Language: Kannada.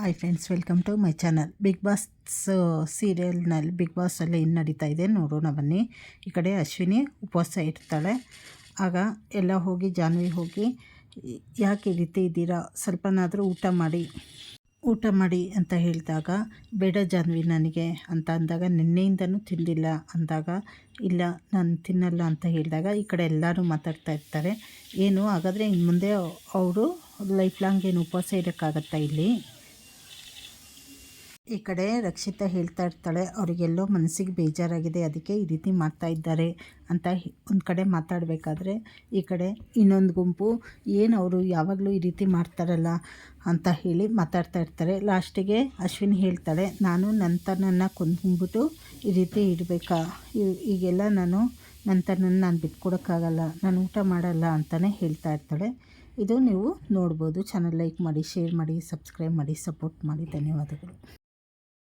Hi friends welcome to my channel big boss ಸೀರಿಯಲ್ನಲ್ಲಿ big ಬಾಸಲ್ಲಿ ಏನು ನಡೀತಾ ಇದೆ, ನೋಡೋಣ ಬನ್ನಿ. ಈ ಕಡೆ ಅಶ್ವಿನಿ ಉಪವಾಸ ಇರ್ತಾಳೆ ಆಗ ಎಲ್ಲ ಹೋಗಿ, ಜಾನ್ವಿ ಹೋಗಿ, ಯಾಕೆ ಈ ರೀತಿ ಇದ್ದೀರಾ? ಸ್ವಲ್ಪನಾದರೂ ಊಟ ಮಾಡಿ ಊಟ ಮಾಡಿ ಅಂತ ಹೇಳಿದಾಗ, ಬೇಡ ಜಾನ್ವಿ ನನಗೆ ಅಂತ ಅಂದಾಗ, ನಿನ್ನೆಯಿಂದನೂ ತಿಂದಿಲ್ಲ ಅಂದಾಗ, ಇಲ್ಲ, ನಾನು ತಿನ್ನಲ್ಲ ಅಂತ ಹೇಳಿದಾಗ, ಈ ಕಡೆ ಎಲ್ಲರೂ ಮಾತಾಡ್ತಾ ಇರ್ತಾರೆ. ಏನು, ಹಾಗಾದರೆ ಇನ್ನು ಮುಂದೆ ಅವರು ಲೈಫ್ ಲಾಂಗ್ ಏನು ಉಪವಾಸ ಇರೋಕ್ಕಾಗತ್ತಾ ಇಲ್ಲಿ? ಈ ಕಡೆ ರಕ್ಷಿತಾ ಹೇಳ್ತಾ ಇರ್ತಾಳೆ, ಅವರಿಗೆಲ್ಲೋ ಮನಸ್ಸಿಗೆ ಬೇಜಾರಾಗಿದೆ, ಅದಕ್ಕೆ ಈ ರೀತಿ ಮಾಡ್ತಾ ಇದ್ದಾರೆ ಅಂತ ಒಂದು ಕಡೆ ಮಾತಾಡಬೇಕಾದ್ರೆ, ಈ ಕಡೆ ಇನ್ನೊಂದು ಗುಂಪು ಏನು ಅವರು ಯಾವಾಗಲೂ ಈ ರೀತಿ ಮಾಡ್ತಾರಲ್ಲ ಅಂತ ಹೇಳಿ ಮಾತಾಡ್ತಾ ಇರ್ತಾರೆ. ಲಾಸ್ಟಿಗೆ ಅಶ್ವಿನಿ ಹೇಳ್ತಾಳೆ, ನಾನು ನನ್ನ ಕೊಂದ್ಬಿಟ್ಟು ಈ ರೀತಿ ಇಡಬೇಕಾ? ಈಗೆಲ್ಲ ನಾನು ನನ್ನ ನಾನು ಬಿಟ್ಕೊಡೋಕ್ಕಾಗಲ್ಲ, ನಾನು ಊಟ ಮಾಡಲ್ಲ ಅಂತಲೇ ಹೇಳ್ತಾ ಇರ್ತಾಳೆ. ಇದು ನೀವು ನೋಡ್ಬೋದು. ಚಾನಲ್ ಲೈಕ್ ಮಾಡಿ, ಶೇರ್ ಮಾಡಿ, ಸಬ್ಸ್ಕ್ರೈಬ್ ಮಾಡಿ, ಸಪೋರ್ಟ್ ಮಾಡಿ. ಧನ್ಯವಾದಗಳು.